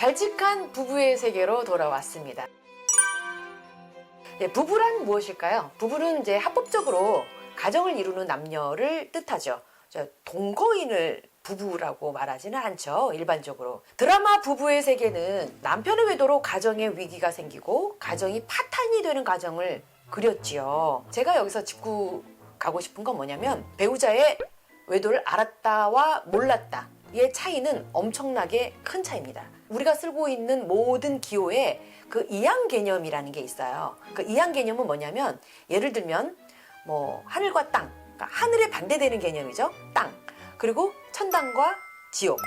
발칙한 부부의 세계로 돌아왔습니다. 네, 부부란 무엇일까요? 부부는 이제 합법적으로 가정을 이루는 남녀를 뜻하죠. 저 동거인을 부부라고 말하지는 않죠. 일반적으로. 드라마 부부의 세계는 남편의 외도로 가정에 위기가 생기고 가정이 파탄이 되는 가정을 그렸지요. 제가 여기서 짚고 가고 싶은 건 뭐냐면 배우자의 외도를 알았다와 몰랐다. 의 차이는 엄청나게 큰 차이입니다. 우리가 쓰고 있는 모든 기호에 그 이양 개념이라는 게 있어요. 그 이양 개념은 뭐냐면 예를 들면 뭐 하늘과 땅, 그러니까 하늘에 반대되는 개념이죠. 땅. 그리고 천당과 지옥.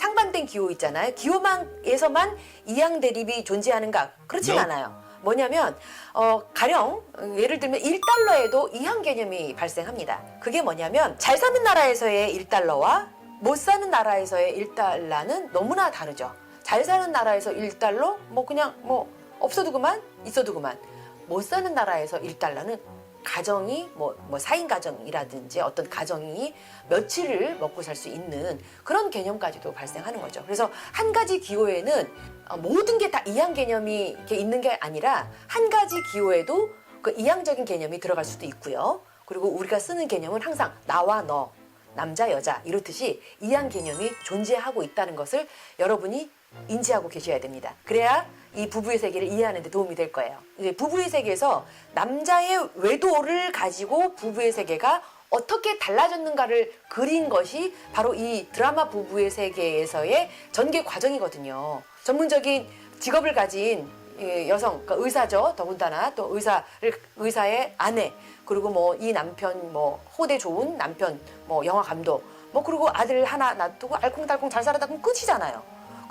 상반된 기호 있잖아요. 기호만에서만 이양 대립이 존재하는가? 그렇진 No. 않아요. 뭐냐면 어 가령 어, 예를 들면 1달러에도 이항 개념이 발생합니다. 그게 뭐냐면 잘 사는 나라에서의 1달러와 못 사는 나라에서의 1달러는 너무나 다르죠. 잘 사는 나라에서 1달러 뭐 그냥 뭐 없어도 그만 있어도 그만 못 사는 나라에서 1달러는 가정이 뭐, 뭐 4인 가정이라든지 어떤 가정이 며칠을 먹고 살 수 있는 그런 개념까지도 발생하는 거죠. 그래서 한 가지 기호에는 어, 모든 게 다 이양 개념이 이렇게 있는 게 아니라 한 가지 기호에도 그 이양적인 개념이 들어갈 수도 있고요. 그리고 우리가 쓰는 개념은 항상 나와 너, 남자, 여자 이렇듯이 이양 개념이 존재하고 있다는 것을 여러분이 인지하고 계셔야 됩니다. 그래야 이 부부의 세계를 이해하는 데 도움이 될 거예요. 이제 부부의 세계에서 남자의 외도를 가지고 부부의 세계가 어떻게 달라졌는가를 그린 것이 바로 이 드라마 부부의 세계에서의 전개 과정이거든요. 전문적인 직업을 가진 예, 여성, 그러니까 의사죠. 더군다나 또 의사를 의사의 아내 그리고 뭐 이 남편 뭐 호대 좋은 남편 뭐 영화 감독 뭐 그리고 아들 하나 놔두고 알콩달콩 잘 살아다 보면 끝이잖아요.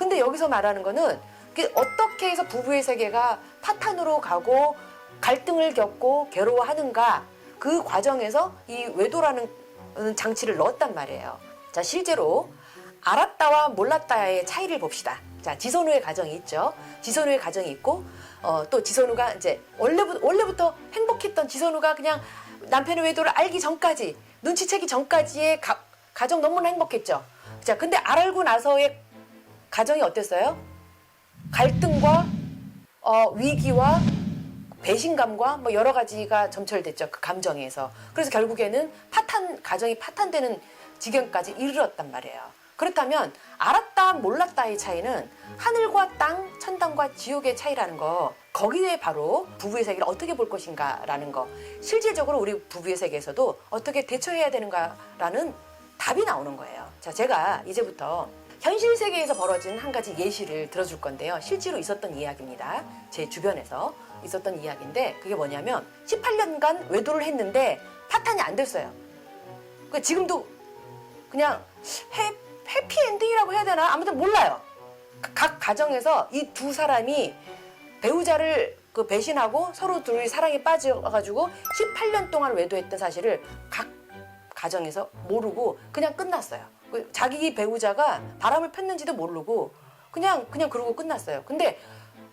근데 여기서 말하는 거는 그 어떻게 해서 부부의 세계가 파탄으로 가고 갈등을 겪고 괴로워하는가 그 과정에서 이 외도라는 장치를 넣었단 말이에요. 자 실제로 알았다와 몰랐다의 차이를 봅시다. 자 지선우의 가정이 있죠. 지선우의 가정이 있고 어, 또 지선우가 이제 원래부터 원래부터 행복했던 지선우가 그냥 남편의 외도를 알기 전까지 눈치채기 전까지의 가, 가정 너무나 행복했죠. 자 근데 알고 나서의 가정이 어땠어요? 갈등과 어, 위기와 배신감과 뭐 여러 가지가 점철됐죠 그 감정에서. 그래서 결국에는 파탄 가정이 파탄되는 지경까지 이르렀단 말이에요. 그렇다면 알았다 몰랐다의 차이는 하늘과 땅 천당과 지옥의 차이라는 거 거기에 바로 부부의 세계를 어떻게 볼 것인가라는 거. 실질적으로 우리 부부의 세계에서도 어떻게 대처해야 되는가라는 답이 나오는 거예요. 자 제가 이제부터 현실 세계에서 벌어진 한 가지 예시를 들어줄 건데요. 실제로 있었던 이야기입니다. 제 주변에서 있었던 이야기인데 그게 뭐냐면 18년간 외도를 했는데 파탄이 안 됐어요. 그 지금도 그냥 해, 해피엔딩이라고 해야 되나? 아무튼 몰라요. 각 가정에서 이 두 사람이 배우자를 그 배신하고 서로 둘이 사랑에 빠져가지고 18년 동안 외도했던 사실을 각 가정에서 모르고 그냥 끝났어요. 그 자기 배우자가 바람을 폈는지도 모르고 그냥 그냥 그러고 끝났어요. 근데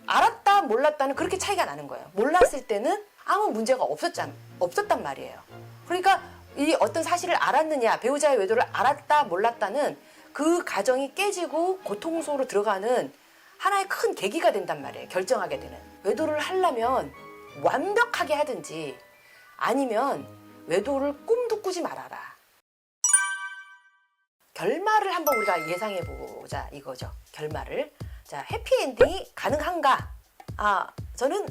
알았다 몰랐다는 그렇게 차이가 나는 거예요. 몰랐을 때는 아무 문제가 없었잖 없었단 말이에요. 그러니까 이 어떤 사실을 알았느냐 배우자의 외도를 알았다 몰랐다는 그 가정이 깨지고 고통 속으로 들어가는 하나의 큰 계기가 된단 말이에요. 결정하게 되는 외도를 하려면 완벽하게 하든지 아니면 외도를 꿈도 꾸지 말아라. 결말을 한번 우리가 예상해 보자 이거죠. 결말을. 자, 해피엔딩이 가능한가? 아, 저는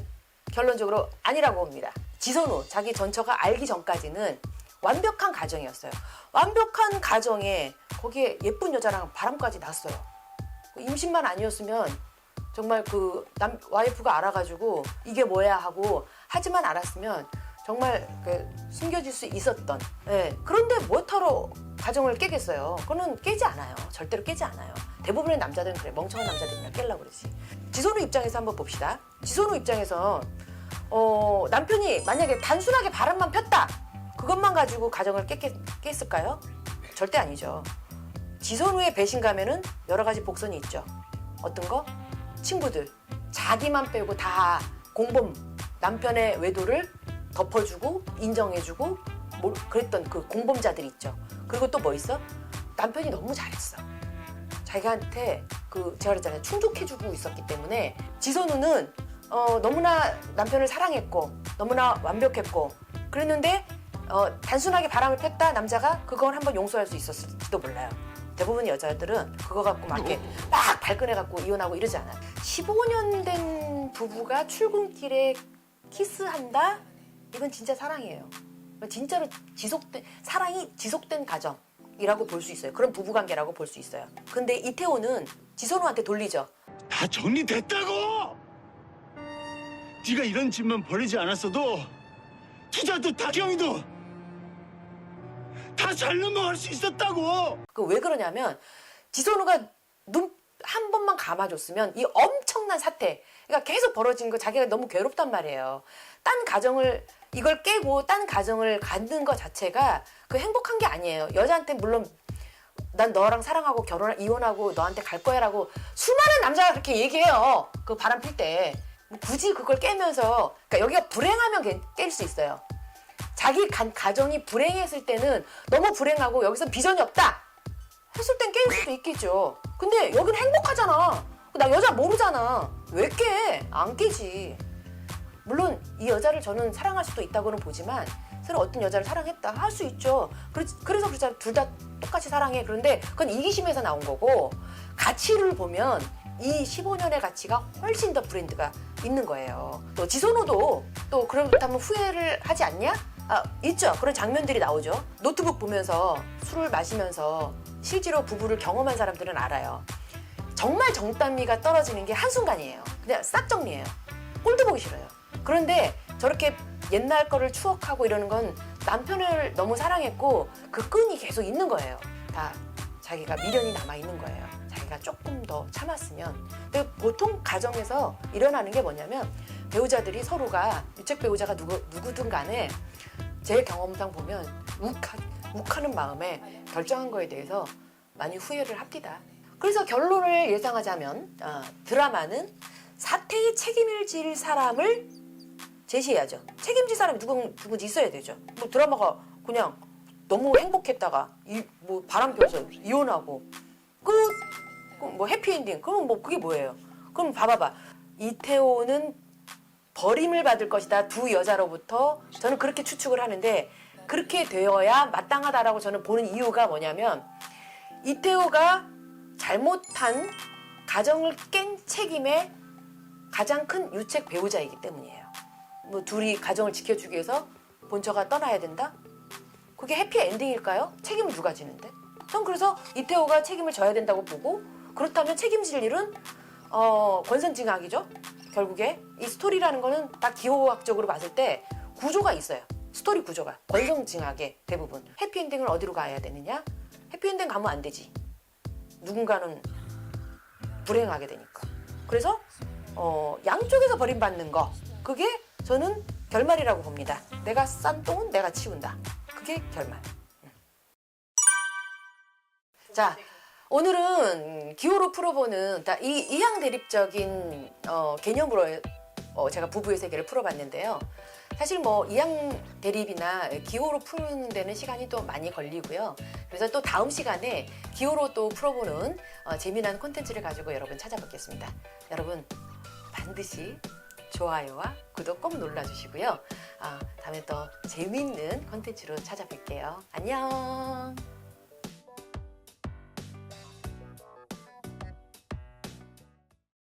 결론적으로 아니라고 봅니다. 지선우 자기 전처가 알기 전까지는 완벽한 가정이었어요. 완벽한 가정에 거기에 예쁜 여자랑 바람까지 났어요. 임신만 아니었으면 정말 그 남 와이프가 알아가지고 이게 뭐야 하고 하지만 알았으면 정말 그 숨겨질 수 있었던. 예. 그런데 뭐하러 가정을 깨겠어요? 그거는 깨지 않아요. 절대로 깨지 않아요. 대부분의 남자들은 그래. 멍청한 남자들이나 깰라 그러지. 지선우 입장에서 한번 봅시다. 지선우 입장에서 어, 남편이 만약에 단순하게 바람만 폈다. 그것만 가지고 가정을 깼겠, 깼을까요? 절대 아니죠. 지선우의 배신감에는 여러 가지 복선이 있죠. 어떤 거? 친구들. 자기만 빼고 다 공범, 남편의 외도를 덮어주고 인정해주고 뭐 그랬던 그 공범자들 있죠. 그리고 또 뭐 있어? 남편이 너무 잘했어. 자기한테 그 제가 그랬잖아요 충족해주고 있었기 때문에 지선우는 어, 너무나 남편을 사랑했고 너무나 완벽했고 그랬는데 어, 단순하게 바람을 폈다 남자가 그걸 한번 용서할 수 있었을지도 몰라요. 대부분 여자들은 그거 갖고 막 이렇게 막 발끈해 갖고 이혼하고 이러지 않아요. 15년 된 부부가 출근길에 키스한다? 이건 진짜 사랑이에요. 진짜로 지속된 사랑이 지속된 가정이라고 볼 수 있어요. 그런 부부 관계라고 볼 수 있어요. 근데 이태호는 지선우한테 돌리죠. 다 정리됐다고! 네가 이런 집만 버리지 않았어도 투자도 다경이도 다 잘 넘어갈 수 있었다고! 그 왜 그러냐면 지선우가 눈 한 번만 감아줬으면 이 엄청난 사태, 그러니까 계속 벌어진 거 자기가 너무 괴롭단 말이에요. 딴 가정을 이걸 깨고 딴 가정을 갖는 것 자체가 그 행복한 게 아니에요. 여자한테 물론 난 너랑 사랑하고 결혼 이혼하고 너한테 갈 거야라고 수많은 남자가 그렇게 얘기해요. 그 바람 필 때. 뭐 굳이 그걸 깨면서 그러니까 여기가 불행하면 깰 수 있어요. 자기 간- 가정이 불행했을 때는 너무 불행하고 여기서 비전이 없다 했을 땐 깰 수도 있겠죠. 근데 여긴 행복하잖아. 나 여자 모르잖아. 왜 깨? 안 깨지. 물론 이 여자를 저는 사랑할 수도 있다고는 보지만 서로 어떤 여자를 사랑했다 할 수 있죠. 그래- 그래서 그러잖아. 둘다 똑같이 사랑해. 그런데 그건 이기심에서 나온 거고 가치를 보면 이 15년의 가치가 훨씬 더 브랜드가 있는 거예요. 또 지선호도 또 그렇다면 후회를 하지 않냐? 아, 있죠. 그런 장면들이 나오죠. 노트북 보면서 술을 마시면서 실제로 부부를 경험한 사람들은 알아요. 정말 정단미가 떨어지는 게 한순간이에요. 그냥 싹 정리해요. 꼴도 보기 싫어요. 그런데 저렇게 옛날 거를 추억하고 이러는 건 남편을 너무 사랑했고 그 끈이 계속 있는 거예요. 다 자기가 미련이 남아 있는 거예요. 자기가 조금 더 참았으면. 근데 보통 가정에서 일어나는 게 뭐냐면 배우자들이 서로가 유책 배우자가 누구, 누구든 간에 제 경험상 보면 욱하, 욱하는 마음에 결정한 거에 대해서 많이 후회를 합니다. 그래서 결론을 예상하자면 어, 드라마는 사태의 책임을 질 사람을 제시해야죠. 책임질 사람이 누군, 누군지 있어야 되죠. 뭐 드라마가 그냥 너무 행복했다가 이, 뭐 바람 펴서 이혼하고 끝. 뭐 해피엔딩. 그럼 뭐 그게 뭐예요? 그럼 봐봐봐. 이태호는 버림을 받을 것이다. 두 여자로부터 저는 그렇게 추측을 하는데 그렇게 되어야 마땅하다라고 저는 보는 이유가 뭐냐면 이태호가 잘못한 가정을 깬 책임의 가장 큰 유책 배우자이기 때문이에요. 뭐 둘이 가정을 지켜주기 위해서 본처가 떠나야 된다? 그게 해피 엔딩일까요? 책임을 누가 지는데? 전 그래서 이태호가 책임을 져야 된다고 보고 그렇다면 책임질 일은 어, 권선징악이죠. 결국에 이 스토리라는 거는 다 기호학적으로 봤을 때 구조가 있어요. 스토리 구조가 권선징악의 대부분 해피엔딩을 어디로 가야 되느냐? 해피엔딩 가면 안 되지. 누군가는 불행하게 되니까. 그래서 어, 양쪽에서 버림받는 거 그게 저는 결말이라고 봅니다. 내가 싼 똥은 내가 치운다. 그게 결말. 음. 자, 오늘은 기호로 풀어보는 다이 이항 대립적인 어, 개념으로 어, 제가 부부의 세계를 풀어봤는데요. 사실 뭐 이항 대립이나 기호로 푸는 데는 시간이 또 많이 걸리고요. 그래서 또 다음 시간에 기호로 또 풀어보는 어, 재미난 콘텐츠를 가지고 여러분 찾아뵙겠습니다. 여러분 반드시 좋아요와 구독 꼭 눌러주시고요. 아, 다음에 또 재미있는 콘텐츠로 찾아뵐게요. 안녕.